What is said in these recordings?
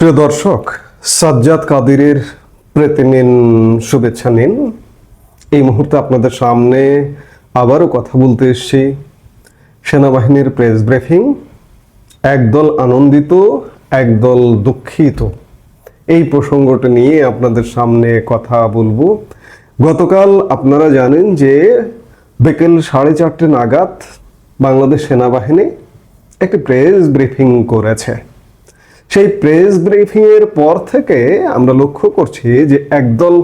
প্রিয় দর্শক, সাজ্জাদ কাদিরের প্রীতি নিন শুভেচ্ছা নিন। এই মুহূর্তে আপনাদের সামনে আবারও কথা বলতে এসেছি সেনাবাহিনীর প্রেস ব্রিফিং। একদল আনন্দিত, একদল দুঃখিত। এই প্রসঙ্গটা নিয়ে আপনাদের সামনে কথা বলব। গতকাল আপনারা জানেন যে বিকেল সাড়ে চারটে নাগাদ বাংলাদেশ সেনাবাহিনী একটি প্রেস ব্রিফিং করেছে। সেই প্রেস ব্রিফিং এর পর থেকে আমরা লক্ষ্য করছি যে একদল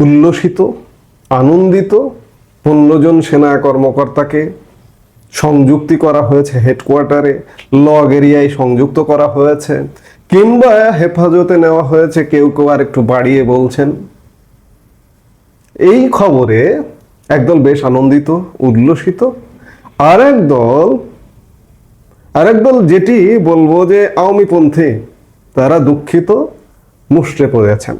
উল্লসিত, আনন্দিত পনেরো জন সেনা কর্মকর্তাকে সংযুক্তি করা হয়েছে হেডকোয়ার্টারে লগ এরিয়ায় সংযুক্ত করা হয়েছে, কিংবা হেফাজতে নেওয়া হয়েছে, কেউ কেউ আর একটু বাড়িয়ে বলছেন। এই খবরে একদল বেশ আনন্দিত, উল্লসিত আর একদল আরেক দল যেটি বলব যে আওয়ামী পন্থী তারা দুঃখিত মুষ্টে পড়েছেন।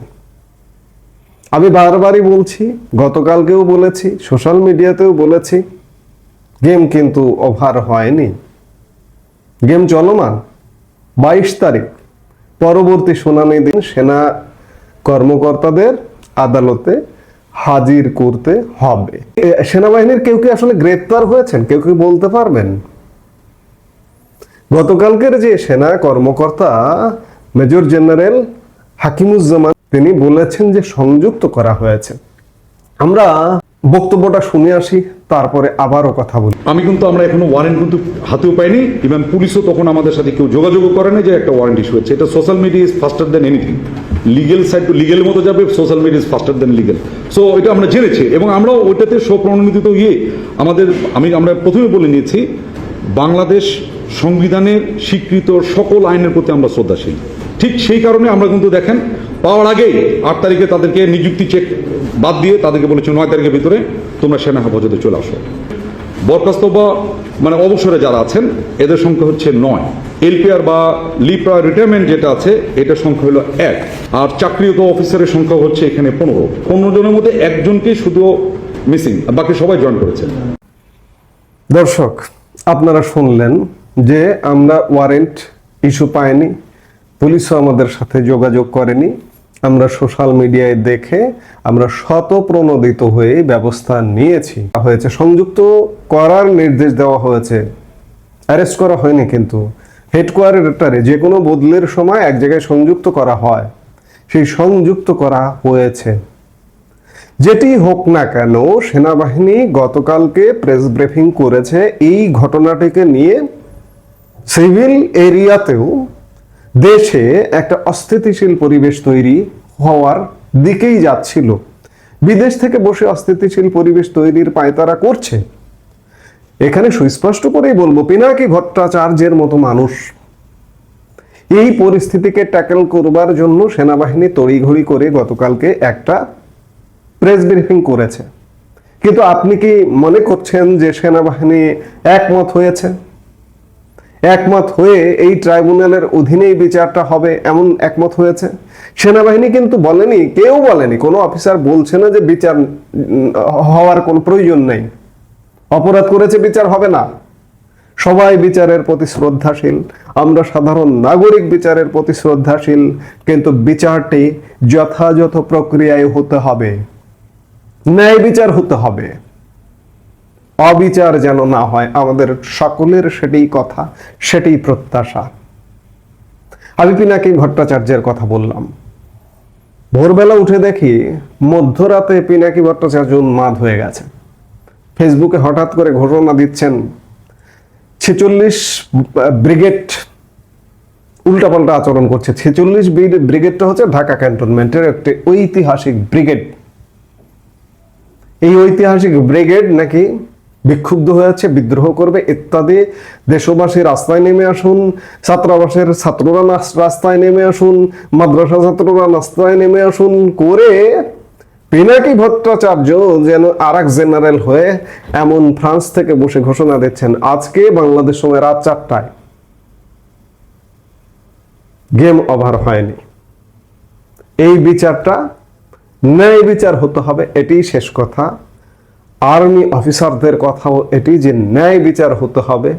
আমি বারবারই বলছি, গতকালকেও বলেছি, সোশ্যাল মিডিয়াতেও বলেছি, গেম কিন্তু ওভার হয়নি। গেম চলমান। বাইশ তারিখ, পরবর্তী শুনানি দিন সেনা কর্মকর্তাদের আদালতে হাজির করতে হবে। সেনাবাহিনীর কেউ কি আসলে গ্রেপ্তার হয়েছেন? কেউ কি বলতে পারবেন? গতকালকের যে সেনা কর্মকর্তা মেজর জেনারেল হাকিমুজ্জামান, তিনি বলেছেন যে সংযুক্ত করা হয়েছে। আমরা বক্তব্যটা শুনে আসি, তারপরে আবারও কথা বলি। আমি কিন্তু আমরা এখনও ওয়ারেন্ট কিন্তু হাতেও পাইনি। ইভেন পুলিশও তখন আমাদের সাথে কেউ যোগাযোগও করে না যে একটা ওয়ারেন্ট ইস্যু হচ্ছে। এটা social media is faster than anything legal side to legal মতো যাবে social media is faster than legal so এটা আমরা জেনেছি এবং আমরাও ওইটাতে স্বপ্রণোদিত ইয়ে। আমাদের, আমি আমরা প্রথমে বলে নিয়েছি, বাংলাদেশ সংবিধানের স্বীকৃত সকল আইনের প্রতি আমরা শ্রদ্ধাশীল। ঠিক সেই কারণে আমরা কিন্তু দেখেন, পাওয়ার আগেই আট তারিখে তাদেরকে নিযুক্তি চেক বাদ দিয়ে তাদেরকে বলেছে নয় তারিখের ভিতরে তোমরা সেনা হেফাজতে চলে আসো। বরখাস্ত বা মানে অবসরে যারা আছেন, এদের সংখ্যা হচ্ছে নয়। এলপিআর বা লিপ্রা রিটায়ারমেন্ট যেটা আছে এটার সংখ্যা হলো এক। আর চাকরিরত অফিসারের সংখ্যা হচ্ছে এখানে পনেরো। পনেরো জনের মধ্যে একজনকে শুধু মিসিং, বাকি সবাই জয়েন করেছেন। দর্শক, আপনারা শুনলেন যে আমরা ওয়ারেন্ট ইস্যু পাইনি, পুলিশও আমাদের সাথে যোগাযোগ করেনি। আমরা সোশ্যাল মিডিয়ায় দেখে আমরা শতপ্রণোদিত হয়ে ব্যবস্থা নিয়েছি। হয়েছে সংযুক্ত করার নির্দেশ দেওয়া হয়েছে। অ্যারেস্ট করা হয়নি কিন্তু। হেডকোয়ার্টারে যে কোনো বদলের সময় এক জায়গায় সংযুক্ত করা হয়। সেই সংযুক্ত করা হয়েছে। যেটি হোক না কেন, সেনাবাহিনী গতকালকে প্রেস ব্রিফিং করেছে এই ঘটনাটিকে নিয়ে। সিভিল এরিয়াতেও দেশে একটা অস্থিতিশীল পরিবেশ তৈরি হওয়ার দিকেই যাচ্ছিল। বিদেশ থেকে বসে অস্থিতিশীল পরিবেশ তৈরির পায়তারা করছে। এখানে সুস্পষ্ট করেই বলব, পিনাকি ভট্টাচার্যের মতো মানুষ। এই পরিস্থিতিকে ট্যাকেল করবার জন্য সেনাবাহিনী তড়িঘড়ি করে গতকালকে একটা প্রেস ব্রিফিং করেছে। কিন্তু আপনি কি মনে করছেন যে সেনাবাহিনী একমত হয়েছে? একমত হয়ে এই ট্রাইব্যুনালের অধীনেই বিচারটা হবে এমন একমত হয়েছে। সেনাবাহিনী কিন্তু বলেনি, কেউ বলেনি, কোনো অফিসার বলছে না যে বিচার হওয়ার কোনো প্রয়োজন নেই। অপরাধ করেছে, বিচার হবে না। সবাই বিচারের প্রতি শ্রদ্ধাশীল। আমরা সাধারণ নাগরিক বিচারের প্রতি শ্রদ্ধাশীল, কিন্তু বিচারটি যথাযথ প্রক্রিয়ায় হতে হবে। ন্যায় বিচার হতে হবে। অবিচার যেন না হয়, আমাদের সকলের সেটাই কথা, সেটাই প্রত্যাশা। আমি পিনাকি ভট্টাচার্যের কথা বললাম। ভোরবেলা উঠে দেখি মধ্যরাতে পিনাকি ভট্টাচার্য উন্মাদ হয়ে গেছে। ফেসবুকে হঠাৎ করে ঘোষণা দিচ্ছেন, ছেচল্লিশ ব্রিগেড উল্টাপাল্টা আচরণ করছে। ছেচল্লিশ ব্রিগেডটা হচ্ছে ঢাকা ক্যান্টনমেন্টের একটি ঐতিহাসিক ব্রিগেড। এই ঐতিহাসিক ব্রিগেড নাকি বিক্ষুব্ধ হয়েছে বিদ্রোহ করবে ইত্যাদি। দেশবাসী রাস্তায় নেমে আসুন, ছাত্রাবাসের ছাত্ররা রাস্তায় নেমে আসুন, মাদ্রাসা ছাত্ররা রাস্তায় নেমে আসুন করে পিনাকি ভট্টাচার্য যেন আর এক জেনারেল হয়ে এমন ফ্রান্স থেকে বসে ঘোষণা দিচ্ছেন। আজকে বাংলাদেশ সময় রাত চারটায়। গেম ওভার হয়নি। এই বিচারটা ন্যায় বিচার হতে হবে, এটাই শেষ কথা। আর্মি অফিসারদের কথাও এটি যে ন্যায় বিচার হতে হবে।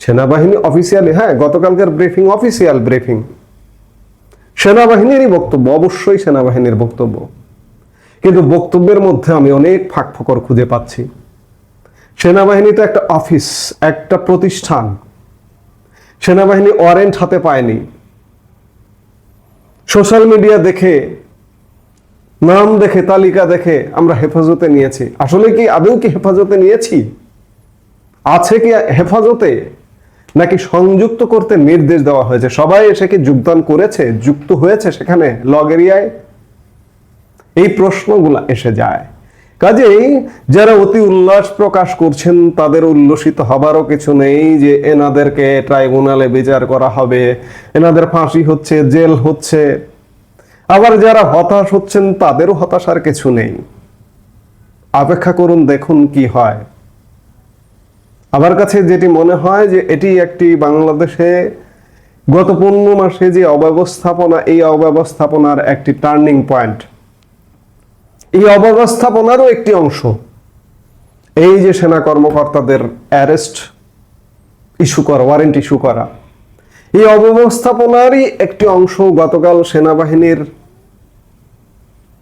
সেনাবাহিনী অফিসিয়ালি হ্যাঁ গতকালকার ব্রিফিং অফিসিয়াল ব্রিফিং সেনাবাহিনীরই বক্তব্য, অবশ্যই সেনাবাহিনীর বক্তব্য। কিন্তু বক্তব্যের মধ্যে আমি অনেক ফাঁক ফকর খুঁজে পাচ্ছি। সেনাবাহিনী তো একটা অফিস একটা প্রতিষ্ঠান। সেনাবাহিনী ওয়ারেন্ট হাতে পায়নি। সোশ্যাল মিডিয়া দেখে নাম দেখে, তালিকা দেখে আমরা হেফাজতে নিয়েছি। আসলে কি আদৌ কি হেফাজতে নিয়েছি? আছে কি হেফাজতে? নাকি সংযুক্ত করতে নির্দেশ দেওয়া হয়েছে? সবাই এসে কি যোগদান করেছে, যুক্ত হয়েছে সেখানে লগ এরিয়ায়? এই প্রশ্নগুলা এসে যায়। কাজেই যারা অতি উল্লাস প্রকাশ করছেন, তাদের উল্লসিত হবারও কিছু নেই যে এনাদেরকে ট্রাইব্যুনালে বিচার করা হবে। এনাদের ফাঁসি হচ্ছে, জেল হচ্ছে। আবার যারা হতাশ হচ্ছেন তাদেরও হতাশার কিছু নেই। অপেক্ষা করুন, দেখুন কি হয়। আমার কাছে যেটি মনে হয় যে এটি একটি বাংলাদেশে গত পনেরো মাসে যে অব্যবস্থাপনা, এই অব্যবস্থাপনার একটি টার্নিং পয়েন্ট এই অব্যবস্থাপনারও একটি অংশ। এই যে সেনা কর্মকর্তাদের অ্যারেস্ট ইস্যু করা ওয়ারেন্ট ইস্যু করা, এই অব্যবস্থাপনারই একটি অংশ গতকাল সেনাবাহিনীর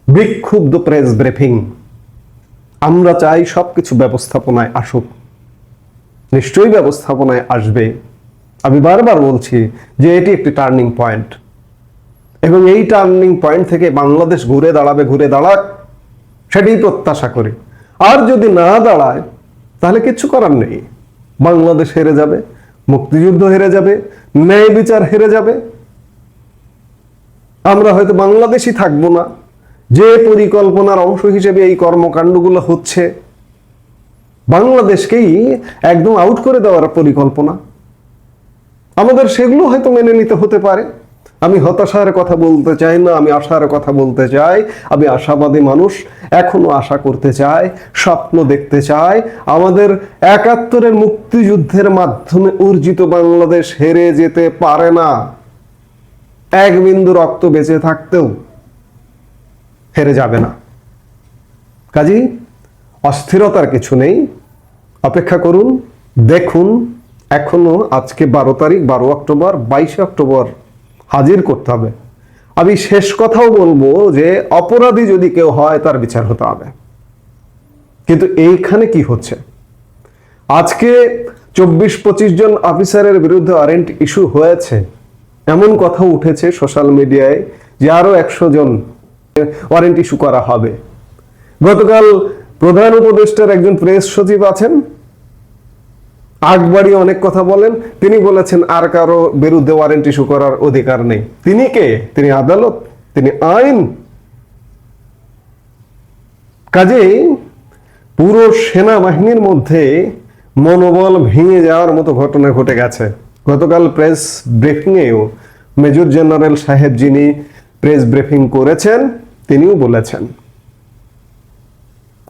বিক্ষুব্ধ প্রেস ব্রিফিং। আমরা চাই সবকিছু ব্যবস্থাপনায় আসুক। নিশ্চয়ই ব্যবস্থাপনায় আসবে। আমি বারবার বলছি যে এটি একটি টার্নিং পয়েন্ট। এবং এই টার্নিং পয়েন্ট থেকে বাংলাদেশ ঘুরে দাঁড়াবে, ঘুরে দাঁড়াক সেটাই প্রত্যাশা করি। আর যদি না দাঁড়ায়, তাহলে কিচ্ছু করার নেই। বাংলাদেশ হেরে যাবে, মুক্তিযুদ্ধ হেরে যাবে, ন্যায় বিচার হেরে যাবে। আমরা হয়তো বাংলাদেশই থাকব না। যে পরিকল্পনার অংশ হিসেবে এই কর্মকাণ্ডগুলো হচ্ছে, বাংলাদেশকেই একদম আউট করে দেওয়ার পরিকল্পনা। আমাদের সেগুলো হয়তো মেনে নিতে হতে পারে। আমি হতাশার কথা বলতে চাই না, আমি আশার কথা বলতে চাই, আমি আশাবাদী মানুষ, এখনও আশা করতে চাই, স্বপ্ন দেখতে চাই, আমাদের একাত্তরের মুক্তিযুদ্ধের মাধ্যমে অর্জিত বাংলাদেশ হেরে যেতে পারে না। এক বিন্দু রক্ত বেঁচে থাকতেও হেরে যাবে না। কাজী, অস্থিরতার কিছু নেই। অপেক্ষা করুন, দেখুন, এখনও আজকে বারো তারিখ, বারো অক্টোবর, বাইশে অক্টোবর হাজির করতে হবে। আমি শেষ কথাও বলব যে, অপরাধী যদি কেউ হয়, তার বিচার হতে হবে। কিন্তু এইখানে কি হচ্ছে? আজকে চব্বিশ পঁচিশ জন অফিসারের বিরুদ্ধে ওয়ারেন্ট ইস্যু হয়েছে। এমন কথা উঠেছে সোশ্যাল মিডিয়ায় যে, আরও একশো জন ওয়ারেন্ট ইস্যু করা হবে। গতকাল প্রধান উপদেষ্টার একজন প্রেস সচিব আছেন। আগবাড়ি অনেক কথা বলেন। তিনি বলেছেন, আর কারও বিরুদ্ধে ওয়ারেন্ট ইস্যু করার অধিকার নেই। তিনি কে? তিনি আদালত? তিনি আইন? কাজেই পুরো সেনাবাহিনীর মধ্যে মনোবল ভেঙে যাওয়ার মতো ঘটনা ঘটে গেছে। গতকাল প্রেস ব্রিফিংয়েও মেজর জেনারেল সাহেব যিনি প্রেস ব্রিফিং করেছেন তিনিও বলেছেন।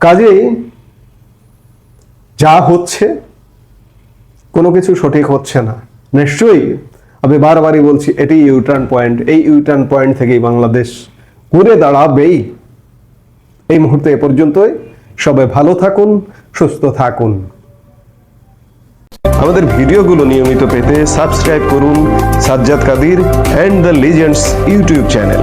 কাজেই যা হচ্ছে, কোনো কিছু সঠিক হচ্ছে না। নিশ্চয়ই আমি বারবারই বলছি এটি ইউটার্ন পয়েন্ট এই ইউটার্ন পয়েন্ট থেকেই বাংলাদেশ ঘুরে দাঁড়াবেই। এই মুহূর্তে এ পর্যন্তই। সবাই ভালো থাকুন, সুস্থ থাকুন। আমাদের ভিডিওগুলো নিয়মিত পেতে সাবস্ক্রাইব করুন Sajjad Kadir and the legends YouTube channel